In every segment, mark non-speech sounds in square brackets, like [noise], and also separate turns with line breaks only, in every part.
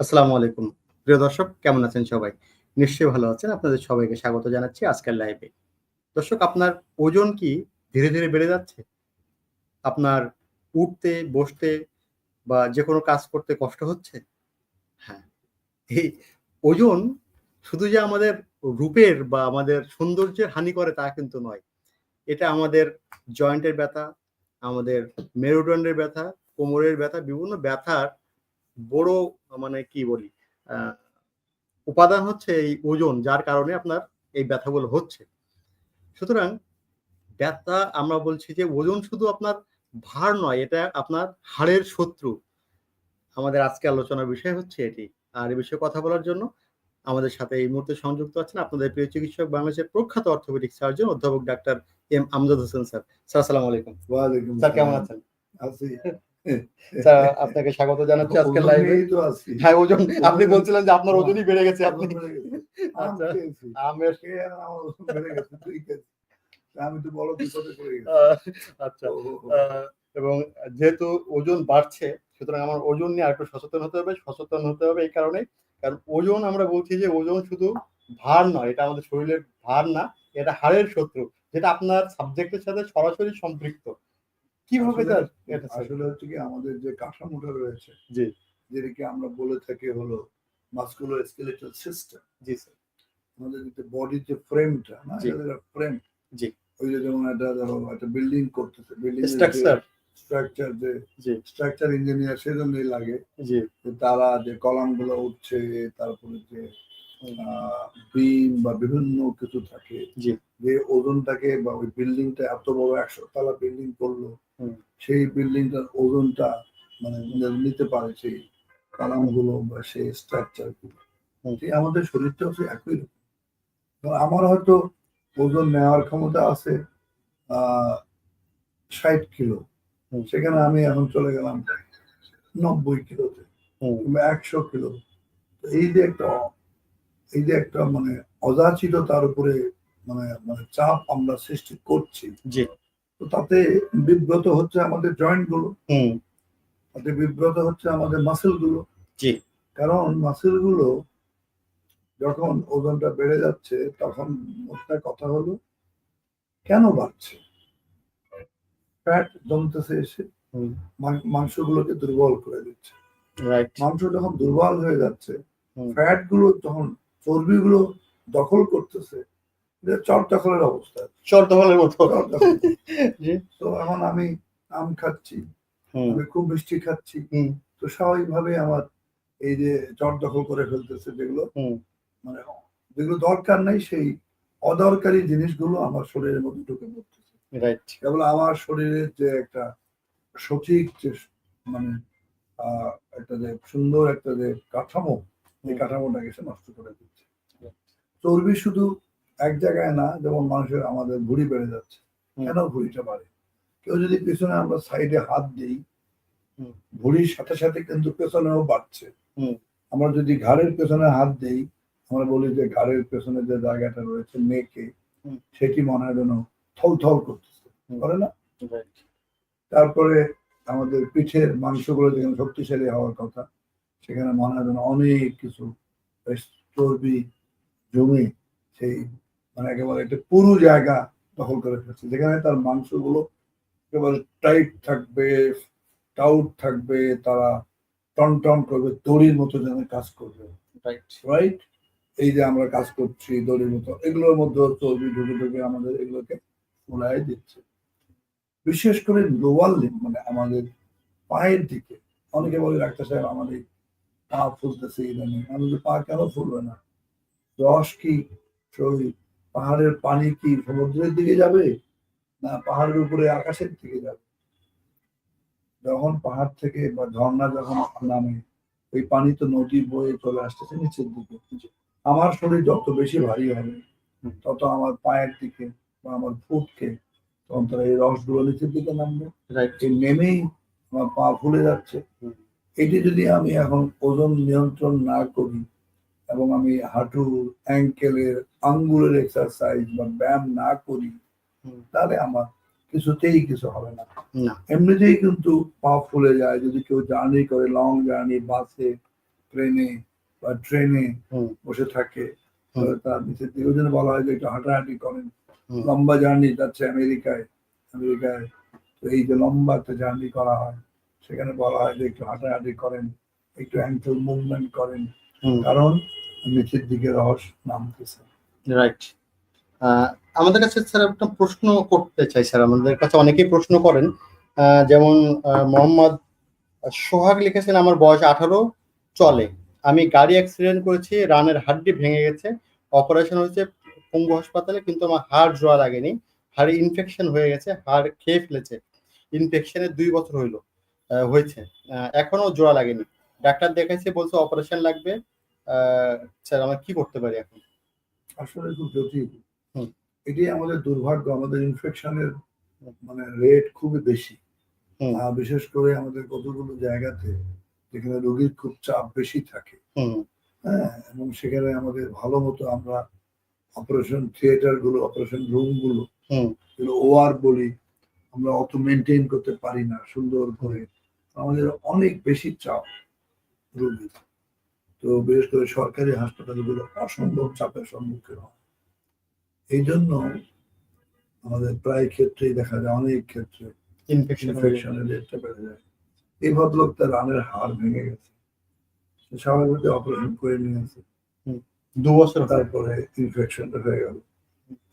আসসালামু আলাইকুম। প্রিয় দর্শক, কেমন আছেন সবাই? নিশ্চয়ই ভালো আছেন। আপনাদের সবাইকে স্বাগত জানাচ্ছি আজকের লাইভে দর্শক, আপনার ওজন কি ধীরে ধীরে বেড়ে যাচ্ছে? আপনার উঠতে, বসতে বা যে কোনো কাজ করতে কষ্ট হচ্ছে? হ্যাঁ এই ওজন শুধু যে আমাদের রূপের বা আমাদের সৌন্দর্যের হানি করে তা কিন্তু নয়। এটা আমাদের জয়েন্টের ব্যথা, আমাদের মেরুদণ্ডের ব্যথা, কোমরের ব্যথা, বিভিন্ন ব্যথার বড় মানে কি বলি উপাদান হচ্ছে এই ওজন যার কারণে আপনার এই ব্যথাগুলো হচ্ছে। সুতরাং ব্যথা আমরা বলছি যে ওজন শুধু আপনার ভার নয় এটা আপনার হাড়ের শত্রু। আমাদের আজকে আলোচনার বিষয় হচ্ছে এটি। আর এই বিষয়ে কথা বলার জন্য আমাদের সাথে এই মুহূর্তে সংযুক্ত আছেন আপনাদের প্রিয় চিকিৎসক বাংলাদেশের প্রখ্যাত অর্থোপেডিক সার্জন অধ্যাপক doctor M Amjad Hossain sir. Sir আসসালামু আলাইকুম।
ওয়ালাইকুম
স্যার কেমন আছেন?
আছি।
স্যার আপনাকে স্বাগত জানাচ্ছি আজকের লাইভে
নিয়েই তো আছি
হ্যাঁ ওজন আপনি বলছিলেন যে আপনার ওজনই বেড়ে গেছে আপনি আচ্ছা। আমের।
আমি তো বড় বিপদে পড়ে গেছি।
আহ, আচ্ছা এবং যেহেতু ওজন বাড়ছে সুতরাং আমার ওজন নিয়ে আরেকটু সচেতন হতে হবে সচেতন হতে হবে এই কারণে কারণ ওজন আমরা বলছি যে ওজন শুধু ভার নয় এটা আমাদের শরীরের ভার না এটা হাড়ের শত্রু যেটা আপনার সাবজেক্টের সাথে সরাসরি সম্পৃক্ত কীভাবে স্যার?
আসলে হচ্ছে কি আমাদের যে কাঠামোটা রয়েছে
জি
যেটাকে আমরা বলে থাকি হলো মাস্কুলো স্কেলেটাল সিস্টেম
জি স্যার
আমাদের যে বডির যে ফ্রেমটা না। ফ্রেম
জি।
ওই যে যেমন একটা ধরো একটা বিল্ডিং করতেছে বিল্ডিং
স্ট্রাকচার
স্ট্রাকচার যে স্ট্রাকচার ইঞ্জিনিয়ার সেজন্যই লাগে যে তারা যে কলামগুলো উঠছে তারপরে যে বিম বা বিভিন্ন কিছু থাকে। যে ওজনটাকে বা ওই বিল্ডিংটা এত বড় একশো তলা বিল্ডিং করল। সেই বিল্ডিংটার ওজনটা মানে নিতে পারে সেই কলামগুলো বা সেই স্ট্রাকচারগুলো। আমাদের শরীরটা হচ্ছে একই রকম। আমার হয়তো ওজন নেওয়ার ক্ষমতা আছে ষাট কিলো। সেখানে আমি এখন চলে গেলাম নব্বই কিলোতে। কিংবা একশো কিলো। এই যে একটা এই যে একটা মানে অযাচিত তার উপরে মানে মানে চাপ আমরা সৃষ্টি করছি। তো তাতে বিব্রত হচ্ছে আমাদের
জয়েন্টগুলো।
তাতে বিব্রত হচ্ছে আমাদের
মাসেলগুলো।
কারণ মাসেলগুলো যখন ওজনটা বেড়ে যাচ্ছে তখন একটা কথা হলো কেন বাড়ছে? ফ্যাট জমতেছে এসে মাংসগুলোকে দুর্বল করে দিচ্ছে। মাংস যখন দুর্বল হয়ে যাচ্ছে ফ্যাটগুলো তখন চর্বি গুলো দখল করতেছে চট দখলের অবস্থা।
চর্দফলের মতো।
চট দখল।
জি।
তো এখন আমি আম খাচ্ছি আমি খুব মিষ্টি খাচ্ছি। তো স্বাভাবিকভাবে আমার এই যে দখল করে ফেলতেছে যেগুলো মানে যেগুলো দরকার নেই সেই অদরকারি জিনিসগুলো আমার শরীরের মধ্যে ঢুকে পড়তেছে।
রাইট
কেবল আমার শরীরের যে একটা সঠিক যে মানে আহ, একটা যে সুন্দর একটা যে কাঠামো এই। কাঠামোটাকে সে নষ্ট করে দিচ্ছে। চর্বি শুধু এক জায়গায় না যেমন মানুষের আমাদের ভুঁড়ি বেড়ে যাচ্ছে। কেন ভুঁড়িটা বাড়ে? কেউ যদি পেছনে আমরা সাইডে হাত দিই। ভুঁড়ির সাথে সাথে কিন্তু পেছনেও বাড়ছে। আমরা যদি ঘাড়ের পেছনে হাত দেই আমরা বলি যে ঘাড়ের পেছনে যে জায়গাটা রয়েছে মেয়েকে সেটি মনে হয় যেন থল থল করতেছে। করে না? তারপরে আমাদের পিঠের মাংসগুলো যেখানে শক্তিশালী হওয়ার কথা সেখানে মনে হয় যেন অনেক কিছু চর্বি জমে সেই মানে একেবারে একটা পুরো জায়গা দখল করে ফেলছে। যেখানে তার মাংসগুলো একেবারে টাইট থাকবে টাউট থাকবে তারা টন টন করবে দড়ির মতো যেন কাজ করবে।
রাইট
রাইট এই যে আমরা কাজ করছি দড়ির মতো এগুলোর মধ্যে চর্বি ঢুকে ঢুকে আমাদের এগুলোকে ফুলাই দিচ্ছে। বিশেষ করে লোয়ার লিম মানে আমাদের পায়ের দিকে। অনেকে বলে ডাক্তার সাহেব আমাদের পা ফুলতেছে ইদানিং। আমাদের পা কেন ফুলবে না? রস কি ওই পাহাড়ের পানি কি সমুদ্রের দিকে যাবে না পাহাড়ের উপরে আকাশের দিকে যাবে? যখন পাহাড় থেকে বা ঝর্ণা যখন নামে ওই পানি তো নদী বয়ে চলে আসতেছে নিচের দিকে। আমার শরীর যত বেশি ভারী হবে তত আমার পায়ের দিকে বা আমার ফুটকে তখন তারা এই রসগুলো নিচের দিকে নামবে। নেমেই আমার পা ফুলে যাচ্ছে। এটি যদি আমি এখন ওজন নিয়ন্ত্রণ না করি এবং আমি হাঁটু অ্যাঙ্কেলের আঙ্গুলের এক্সারসাইজ বা ব্যায়াম না করি তাহলে আমার কিছুতেই কিছু হবে না। এমনিতেই কিন্তু পা ফুলে যায়। যদি কেউ জার্নি করে লং জার্নি বাসে ট্রেনে বা ট্রেনে বসে থাকে তার নিচের দিকে। ওই জন্য বলা হয় যে একটু হাঁটাহাঁটি করেন। লম্বা জার্নি যাচ্ছে আমেরিকায়। আমেরিকায় তো এই যে লম্বা একটা জার্নি করা হয় সেখানে বলা হয় যে একটু হাঁটাহাঁটি করেন একটু অ্যাঙ্কেল মুভমেন্ট করেন। কারণ নিচের দিকে রস নামতেছে
রাইট আমাদের কাছে স্যার একটা প্রশ্ন করতে চাই স্যার। আমাদের কাছে অনেকেই প্রশ্ন করেন। যেমন মোহাম্মদ সোহাগ লিখেছেন, আমার বয়স আঠারো, চলে। আমি গাড়ি অ্যাক্সিডেন্ট করেছি, রানের হাড্ডি ভেঙে গেছে অপারেশন হয়েছে পঙ্গু হাসপাতালে, কিন্তু আমার হাড় জোড়া লাগেনি। হাড়ে ইনফেকশন হয়ে গেছে, হাড় খেয়ে ফেলেছে। ইনফেকশনের দুই বছর হইল হয়েছে। এখনও জোড়া লাগেনি। ডাক্তার দেখাইছে, বলছে অপারেশন লাগবে। স্যার আমরা কি করতে পারি এখন?
আসলে খুব জটিল। এটি আমাদের দুর্ভাগ্য আমাদের ইনফেকশনের। মানে রেট খুবই বেশি। বিশেষ করে আমাদের কতগুলো জায়গাতে যেখানে রোগীর খুব চাপ বেশি থাকে।
হুম।
হ্যাঁ এবং সেখানে আমাদের ভালো মতো আমরা অপারেশন থিয়েটারগুলো অপারেশন রুমগুলো ওয়ার বলি আমরা অত মেনটেন করতে পারি না সুন্দর করে। আমাদের অনেক বেশি চাপ রোগী তো বিশেষ করে সরকারি হাসপাতালগুলো অসম্ভব চাপের সম্মুখীন হয়। এই জন্য আমাদের প্রায় ক্ষেত্রেই দেখা যায় অনেক ক্ষেত্রে
ইনফেকশন
ইনফেকশনের রেটটা বেড়ে যায়। এই ভদ্রলোক তার রানের হাড় ভেঙে গেছে। স্বাভাবিক অপারেশন করে নিয়েছে।
দু বছর।
তারপরে ইনফেকশনটা হয়ে গেল।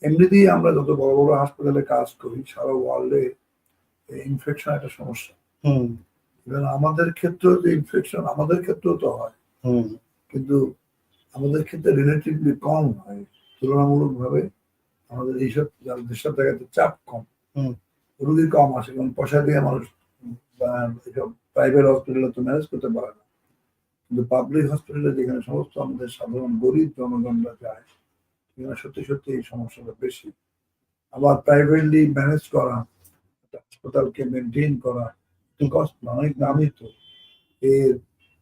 এমনিতেই আমরা যত বড় বড় হাসপাতালে কাজ করি সারা ওয়ার্ল্ডে ইনফেকশন একটা সমস্যা। আমাদের ক্ষেত্রেও যে ইনফেকশন আমাদের ক্ষেত্রেও তো হয়। কিন্তু আমাদের ক্ষেত্রে রিলেটিভলি কম হয়। তুলনামূলক ভাবে আমাদের এইসব যেসব জায়গাতে চাপ কম।
হুম।
রুগী কম আসে কারণ পয়সা দিয়ে মানুষ প্রাইভেট হসপিটালে তো ম্যানেজ করতে পারে না। কিন্তু পাবলিক হসপিটালে যেখানে সমস্ত আমাদের সাধারণ গরিব জনগণরা যায় সেখানে সত্যি সত্যি এই সমস্যাটা বেশি। আবার প্রাইভেটলি ম্যানেজ করা হাসপাতালকে মেনটেন করা অনেক দামি তো। এর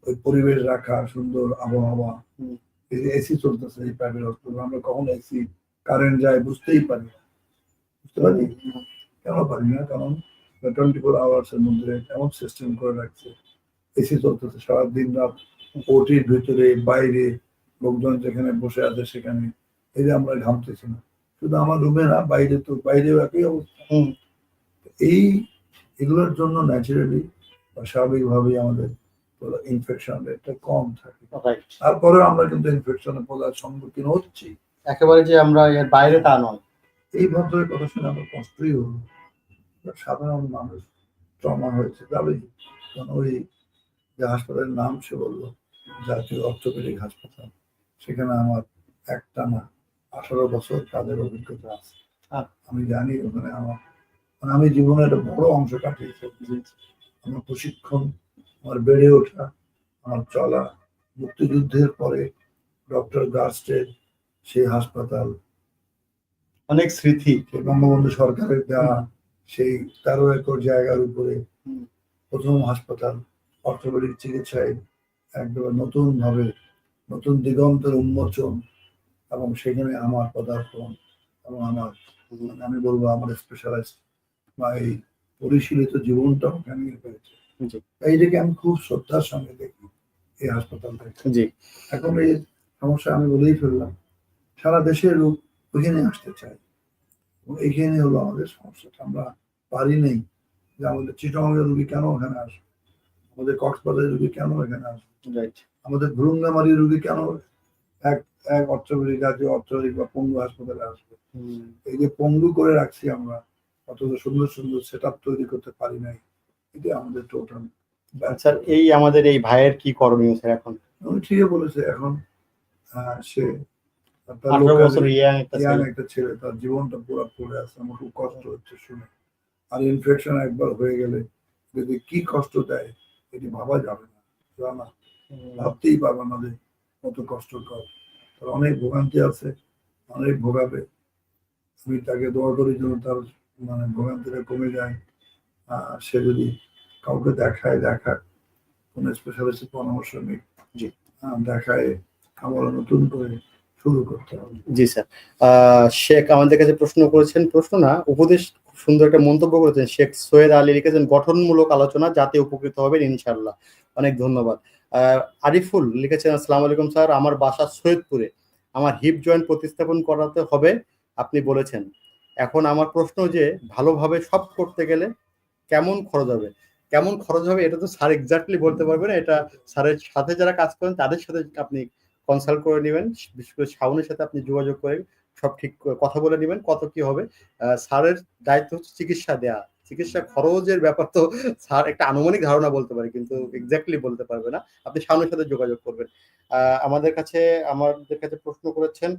ওই পরিবেশ রাখা সুন্দর আবহাওয়া। এসি চলতেছে এই প্রাইভেট হসপিটাল আমরা কখন এসি কারেন্ট যায় বুঝতেই পারি না। বুঝতে পারি? কেন পারি না? কারণ টোয়েন্টি ফোর আওয়ার্স এর মধ্যে এমন সিস্টেম করে রাখছে। এসি চলতেছে সারা দিন রাত ওটির ভিতরে বাইরে লোকজন যেখানে বসে আছে সেখানে। এই যে আমরা ঘামতেছি না। শুধু আমার রুমে না বাইরে তো বাইরেও একই অবস্থা। এই এগুলোর জন্য ন্যাচারালি বা স্বাভাবিকভাবেই আমাদের ইনফেকশন রেটটা কম থাকে। তারপরে আমরা কিন্তু ইনফেকশনের পদার সম্মুখীন হচ্ছি।
একেবারে যে আমরা এর বাইরে তা নয়।
এই ভদ্রের কথা শুনে আমার কষ্টই হলো। সাধারণ মানুষ ট্রমা হয়েছে কারণ ওই যে হাসপাতালের নাম সে বলল জাতীয় অর্থোপেডিক হাসপাতাল। সেখানে আমার একটা না আঠারো বছর কাজের অভিজ্ঞতা আছে।
আহ।
আমি জানি ওখানে আমার মানে আমি জীবনের একটা বড় অংশ কাটিয়েছি। আমার প্রশিক্ষণ আমার বেড়ে ওঠা আমার চলা মুক্তিযুদ্ধের পরে ডক্টর গার্স্টের সেই হাসপাতাল।
অনেক স্মৃতি
বঙ্গবন্ধু সরকারের দেওয়া সেই তেরো একর জায়গার উপরে প্রথম হাসপাতাল অর্থোপেডিক চিকিৎসায় একদম নতুন ভাবে নতুন দিগন্তের উন্মোচন এবং সেখানে আমার পদার্পণ এবং আমার আমি বলব আমার স্পেশালাইস্ট বা এই পরিশীলিত জীবনটা ওখানে হয়েছে
জি।
এইটাকে আমি খুব শ্রদ্ধার সঙ্গে দেখি এই হাসপাতালটাকে
জি।
এখন এই সমস্যা আমি বলেই ফেললাম সারা দেশের লোক ওইখানে আসতে চায়। এবং এইখানে হলো আমাদের সমস্যাটা। আমরা পারি নেই যে আমাদের চিটংয়ের রুগী কেন ওখানে আসবে? আমাদের কক্সবাজারের রুগী কেন এখানে আসবে? আমাদের ভ্রুঙ্গামারির রুগী কেন এক এক অর্থবেদী জাতীয় অর্থনৈতিক বা পঙ্গু হাসপাতালে আসবে? এই যে পঙ্গু করে রাখছি আমরা অথচ সুন্দর সুন্দর সেট তৈরি করতে পারি নাই। এটা আমাদের টোটাল
স্যার এই আমাদের এই ভাইয়ের কি করণীয় স্যার এখন?
উনি ঠিকই বলেছে এখন সে।
একটা ছেলে।
তার জীবনটা পুরো পড়ে আছে আমার খুব কষ্ট হচ্ছে শুনে। আর ইনফেকশন একবার হয়ে গেলে যদি কি কষ্ট দেয় এটি ভাবা যাবে না। জানা ভাবতেই পারবে না যে কত কষ্টকর। তার অনেক ভোগান্তি আছে অনেক ভোগাবে। আমি তাকে দোয়া করি যেন তার মানে ভোগান্তিটা কমে যায়। সে যদি কাউকে দেখায় দেখাক কোন স্পেশালিস্টের পরামর্শ নেই
জি।
দেখায় আবার নতুন করে শুরু করতে হবে।
জি স্যার। শেখ আমাদের কাছে প্রশ্ন করেছেন প্রশ্ন না উপদেশ খুব সুন্দর একটা মন্তব্য করেছেন। শেখ সৈয়দ আলী লিখেছেন গঠনমূলক আলোচনা যাতে উপকৃত হবেন ইনশাল্লাহ অনেক ধন্যবাদ। আহ, আরিফুল লিখেছেন আসসালামু আলাইকুম স্যার। আমার বাসা সৈয়দপুরে। আমার হিপ জয়েন্ট প্রতিস্থাপন করাতে হবে। আপনি বলেছেন এখন আমার প্রশ্ন যে ভালোভাবে সব করতে গেলে কেমন খরচ হবে? কেমন খরচ হবে এটা তো স্যার এক্স্যাক্টলি বলতে পারবে না। এটা স্যারের সাথে যারা কাজ করেন তাদের সাথে আপনি কনসাল্ট করে নেবেন। বিশেষ করে শাওনের সাথে আপনি যোগাযোগ করে সব ঠিক কথা বলে নেবেন কত কি হবে। স্যারের দায়িত্ব হচ্ছে চিকিৎসা দেয়া। চিকিৎসা খরচের ব্যাপার তো স্যার একটা আনুমানিক ধারণা বলতে পারে, কিন্তু এক্স্যাক্টলি বলতে পারবে না। আপনি শাওনের সাথে যোগাযোগ করবেন। আমাদের কাছে আমাদের কাছে প্রশ্ন করেছেন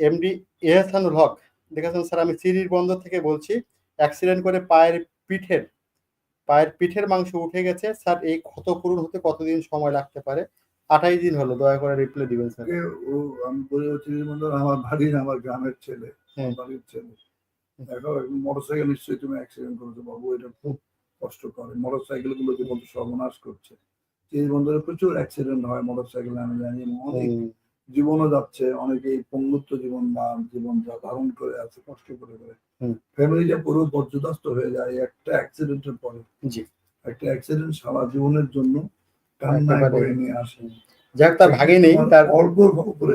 এমডি এহসানুল হক দেখেছেন স্যার? আমি সিরির বন্দর থেকে বলছি অ্যাক্সিডেন্ট করে পায়ের পিঠের পায়ের পিঠের মাংস উঠে গেছে। স্যার এই ক্ষত পূরণ হতে কতদিন সময় লাগতে পারে? আঠাইশ দিন হলো দয়া করে রিপ্লাই দিবেন স্যার।
ও আমি বলে হচ্ছে আমার বাড়ির আমার গ্রামের ছেলে বাড়ির ছেলে। দেখো মোটর সাইকেল নিশ্চয়ই তুমি অ্যাক্সিডেন্ট করেছ বাবু এটা খুব কষ্ট করে। মোটর সাইকেলগুলো যে সর্বনাশ করছে এই বন্দরে প্রচুর অ্যাক্সিডেন্ট হয় মোটর সাইকেল আমি জানি অনেক জীবনও যাচ্ছে অনেকেই পঙ্গুত্ব জীবন বা জীবন যা ধারণ করে আছে কষ্ট করে করে ফ্যামিলিটা পুরো পর্যদস্ত হয়ে যায় একটা অ্যাক্সিডেন্টের পরে। একটা অ্যাক্সিডেন্ট সারা জীবনের জন্য কান্নায়। বয়ে নিয়ে আসে।
যাক তার ভাগে নেই তার
অল্প উপরে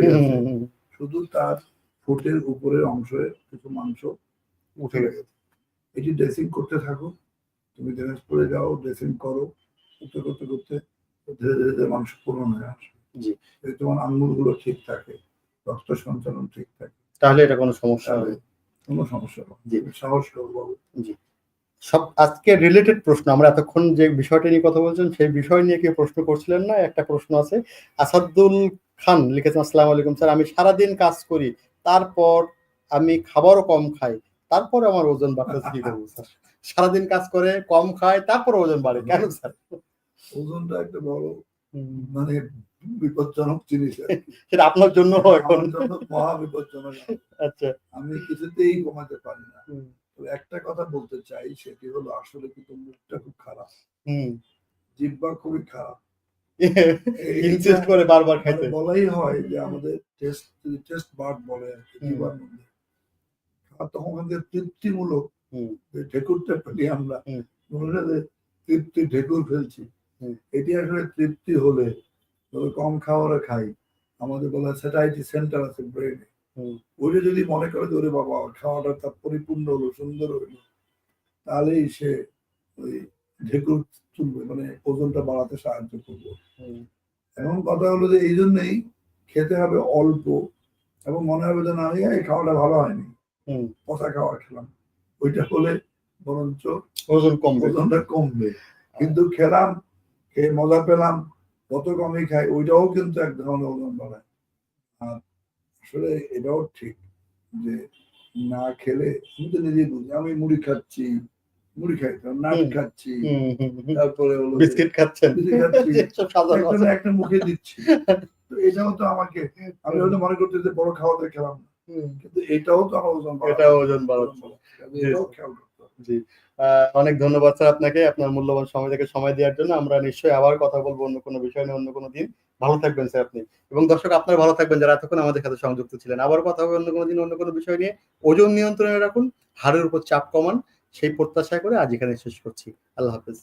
শুধু তার ফুটের উপরের অংশে কিছু মাংস
উঠে গেছে।
এটি ড্রেসিং করতে থাকো। তুমি দিনাজপুরে যাও ড্রেসিং করো। করতে করতে করতে ধীরে ধীরে ধীরে মাংস পূরণ হয়ে আসে
জি।
এই তোমার আঙ্গুলগুলো ঠিক থাকে রক্ত সঞ্চালন ঠিক থাকে
তাহলে এটা কোনো সমস্যা হবে
কোনো সমস্যা হবে
জি।
সাহস বাবু।
সব আজকে রিলেটেড প্রশ্ন আমরা এতক্ষণ যে বিষয়টা নিয়ে কথা বলছেন সেই বিষয় নিয়ে কেউ প্রশ্ন করছিলেন না একটা প্রশ্ন আছে। আসাদুল খান লিখেছেন আসসালামু আলাইকুম স্যার আমি সারাদিন কাজ করি তারপর আমি খাবারও কম খাই তারপর আমার ওজন বাড়তেছে কি করব [laughs] স্যার। সারাদিন কাজ করে কম খায় তারপর ওজন বাড়ে কেন স্যার?
ওজনটা একটা বড় মানে বিপজ্জনক জিনিস
সেটা আপনার জন্য এখন।
মহা বিপজ্জনক।
আচ্ছা।
আমি কিছুতেই কমাতে পারি না। তো একটা কথা বলতে চাই সেটি হলো আসলে কিন্তু মুখটা খুব খারাপ?
হুম।
জিব্বা খুবই খারাপ। [laughs]
ইনসিস্ট করে বারবার খাইতে।
মানে বলাই হয় যে আমাদের টেস্ট টেস্ট বার্ড বলে আর কি
হুম।
মধ্যে। তখন আমাদের তৃপ্তিমূলক ঢেকুরটা ফেলি আমরা। মনে হয় তৃপ্তি ঢেকুর ফেলছি। এটি আসলে তৃপ্তি হলে তবে কম খাওয়ারে খাই। আমাদের বলা স্যাটাইটি সেন্টার আছে ব্রেনে। ওইটা যদি মনে করে যে ওরে বাবা খাওয়াটা তার পরিপূর্ণ হলো সুন্দর হলো তাহলেই সে ওই ঢেকুর তুলবে মানে ওজনটা বাড়াতে সাহায্য করবে। এখন কথা হলো যে এই জন্যই খেতে হবে অল্প এবং মনে হবে যে না এই খাওয়াটা ভালো হয়নি।
হুম।
পচা খাওয়া খেলাম। ওইটা হলে বরঞ্চ
ওজন কমবে।
ওজনটা কমবে। কিন্তু খেলাম খেয়ে মজা পেলাম কত কমই খাই ওইটাও কিন্তু এক ধরনের ওজন বাড়ায়। আর আসলে এটাও ঠিক যে না খেলে আমি তো নিজেই বুঝি আমি মুড়ি খাচ্ছি মুড়ি খাইতাম নাট খাচ্ছি। তারপরে
বিস্কিট খাচ্ছেন।
খাচ্ছি। [laughs] একটা মুখে দিচ্ছি। তো এটাও তো আমাকে আমি হয়তো মনে করতে যে বড় খাওয়াতে খেলাম না। কিন্তু এটাও তো আমার ওজন
এটাও ওজন বাড়াচ্ছে।
এটাও খেয়াল।
জি। অনেক ধন্যবাদ স্যার আপনাকে আপনার মূল্যবান সময় থেকে সময় দেওয়ার জন্য। আমরা নিশ্চয়ই আবার কথা বলব অন্য কোনো বিষয় নিয়ে অন্য কোনো দিন। ভালো থাকবেন স্যার আপনি। এবং দর্শক আপনার ভালো থাকবেন যারা এতক্ষণ আমাদের সাথে সংযুক্ত ছিলেন। আবার কথা হবে অন্য কোনো দিন অন্য কোনো বিষয় নিয়ে। ওজন নিয়ন্ত্রণে রাখুন, হাড়ের উপর চাপ কমান, সেই প্রত্যাশা করে আজ এখানে শেষ করছি। আল্লাহ হাফেজ।